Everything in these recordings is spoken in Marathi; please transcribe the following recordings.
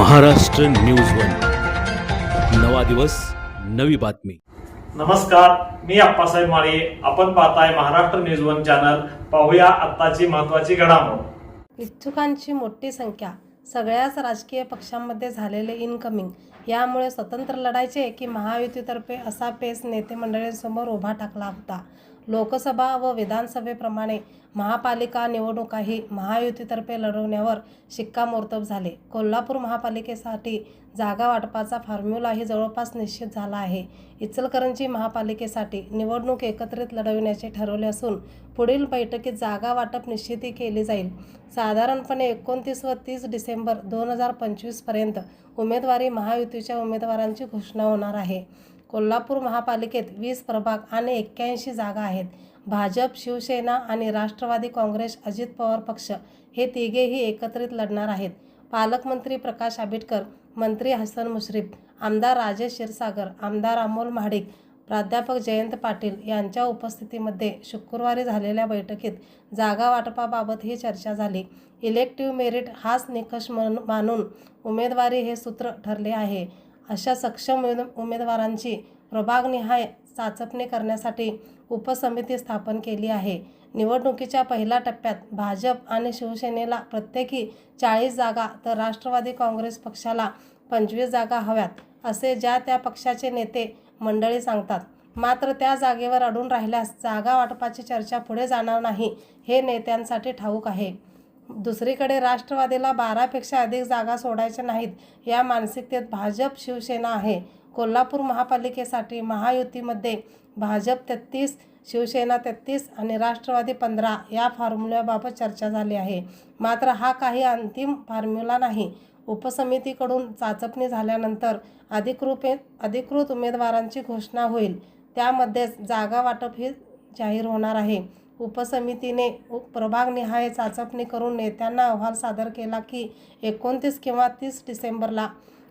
Maharashtra news one. नवा दिवस नवी बातमी. नमस्कार मी अप्पासाहेब माळे. आपण पाहताय महाराष्ट्र न्यूज वन चॅनल. पाहूया आत्ताची महत्वाची घडामोड. इच्छुकांची मोठी संख्या सगळ्याच राजकीय पक्षांमध्ये झालेले इनकमिंग यामुळे स्वतंत्र लढायचे की महायुतीतर्फे असा पेस नेते मंडळींसमोर उभा टाकला होता. लोकसभा व विधानसभेप्रमाणे महापालिका निवडणुकाही महायुतीतर्फे लढवण्यावर शिक्कामोर्तब झाले. कोल्हापूर महापालिकेसाठी जागा वाटपाचा फॉर्म्युलाही जवळपास निश्चित झाला आहे. इचलकरंजी महापालिकेसाठी निवडणूक एकत्रित लढविण्याचे ठरवले असून पुढील बैठकीत जागा वाटप निश्चिती केली जाईल. साधारणपणे एकोणतीस व तीस डिसेंबर दोन हजार पंचवीसपर्यंत उमेदवारी महायुतीच्या उमेदवारांची घोषणा होणार आहे. कोल्हापूर महापालिकेत वीस प्रभाग आणि एक्क्याऐंशी जागा आहेत. भाजप शिवसेना आणि राष्ट्रवादी काँग्रेस अजित पवार पक्ष हे तिघेही एकत्रित लढणार आहेत. पालकमंत्री प्रकाश आंबेडकर मंत्री हसन मुश्रीफ आमदार राजेश क्षीरसागर आमदार अमोल महाडिक प्राध्यापक जयंत पाटील यांच्या उपस्थितीमध्ये शुक्रवारी झालेल्या बैठकीत जागा वाटपाबाबत ही चर्चा झाली. इलेक्टिव्ह मेरिट हाच निकष मानून उमेदवारी हे सूत्र ठरले आहे. अशा सक्षम उमेद उमेदवारांची प्रभागनिहाय चाचपणी करण्यासाठी उपसमिती स्थापन केली आहे. निवडणुकीच्या पहिल्या टप्प्यात भाजप आणि शिवसेनेला प्रत्येकी चाळीस जागा तर राष्ट्रवादी काँग्रेस पक्षाला पंचवीस जागा हव्यात असे ज्या त्या पक्षाचे नेते मंडळी सांगतात. मात्र त्या जागेवर अडून राहिल्यास जागा वाटपाची चर्चा पुढे जाणार नाही हे नेत्यांसाठी ठाऊक आहे. दुसरीकडे राष्ट्रवादीला बारापेक्षा अधिक जागा सोडायच्या नाहीत या मानसिकतेत भाजप शिवसेना आहे. कोल्हापूर महापालिकेसाठी महायुतीमध्ये भाजप तेहतीस शिवसेना तेहतीस आणि राष्ट्रवादी पंधरा या फॉर्म्युल्याबाबत चर्चा झाली आहे. मात्र हा काही अंतिम फॉर्म्युला नाही. उपसमितीकडून चाचपणी झाल्यानंतर अधिकृत अधिकृत उमेदवारांची घोषणा होईल. त्यामध्येच जागा वाटप ही जाहीर होणार आहे. उपसमितीने प्रभागनिहाय चाचपणी करून नेत्यांना अहवाल सादर केला की एकोणतीस किंवा तीस डिसेंबरला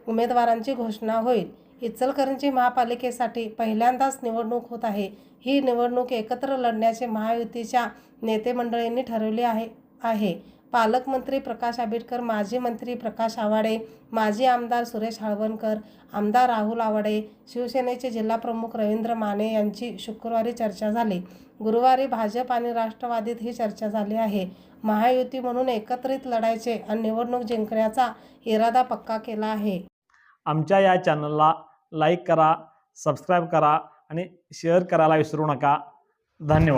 उमेदवारांची घोषणा होईल. इचलकरंजी महापालिकेसाठी पहिल्यांदाच निवडणूक होत आहे. ही निवडणूक एकत्र लढण्याचे महायुतीच्या नेतेमंडळींनी ठरवले आहे. आहे. पालकमंत्री प्रकाश आंबेडकर माजी मंत्री प्रकाश आवाडे माजी आमदार सुरेश हळवणकर आमदार राहुल आवाडे शिवसेनेचे जिल्हाप्रमुख रवींद्र माने यांची शुक्रवारी चर्चा झाली. गुरुवारी भाजप आणि राष्ट्रवादीत ही चर्चा झाली आहे. महायुती म्हणून एकत्रित लढायचे आणि निवडणूक जिंकण्याचा इरादा पक्का केला आहे. आमच्या या चॅनलला लाईक करा सबस्क्राईब करा आणि शेअर करायला विसरू नका. धन्यवाद.